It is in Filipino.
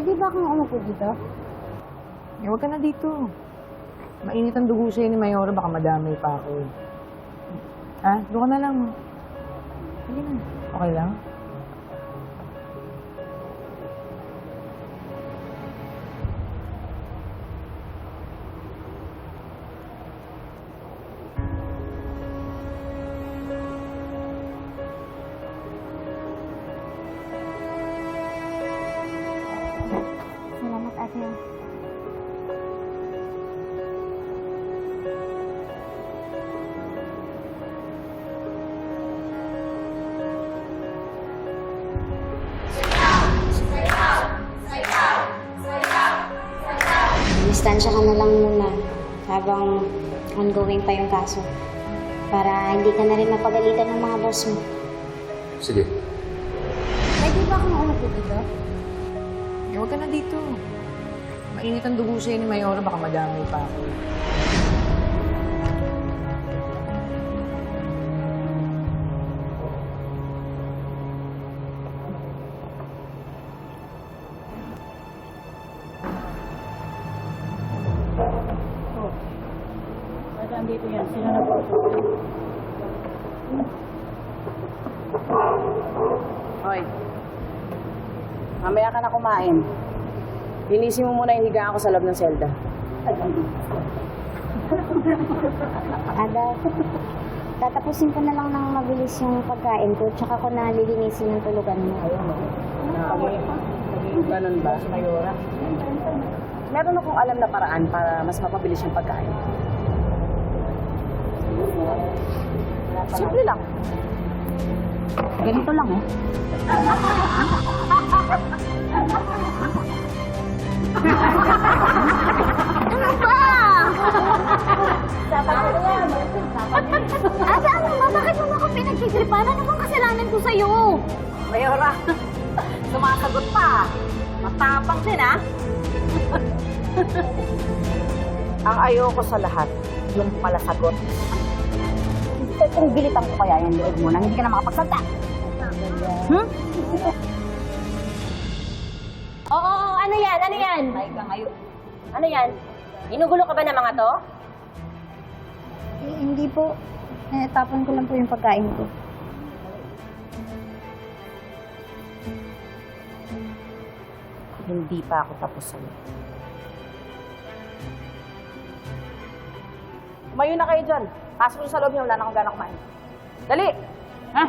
Pwede ba akong umupo dito? Eh, huwag ka na dito. Mainit ang dugo sa'yo ni Mayora, baka madamay pa ako. eh. Ha? Doon ka na lang. Sige na. Okay lang? Distansya ka na lang muna habang ongoing pa yung kaso. Para hindi ka na rin mapagalitan ng mga boss mo. Sige. Pwede ba akong umupo dito? Eh, huwag ka na dito. Mainit ang dugo sa'yo ni Mayora, baka madamay pa ako. Andito yan? Sino na po? Hoy. Mamaya ka na kumain. Linisin mo muna yung higaan ko sa loob ng selda. Ada, tatapusin ko na lang ng mabilis yung pagkain ko, tsaka ko na lilinisin yung tulugan mo. Ganun ba? Mayora. Meron akong alam na paraan para mas mapabilis yung pagkain. Simple lang. Ganito lang, oh. Ano ba? Ada, ano ba? Bakit mo ako pinagtitripan? Ano bang kasalanan ko sa'yo? Mayora, sumasagot pa. Matapang din, ah. Ang ayoko sa lahat, yung palasagot. Kung gilitan ko kaya yung loob mo nang hindi ka na makapagsalta. Hmm? Oo, ano yan? Ano yan? Ay. Ano yan? Inugulo ka ba ng mga to? Eh, hindi po. Eh, tapon ko lang po yung pagkain ko. Hindi pa ako tapos sa'yo. Tumayo na kayo dyan. Pasok sa loob nyo, wala na akong gana kumain. Dali! Ha?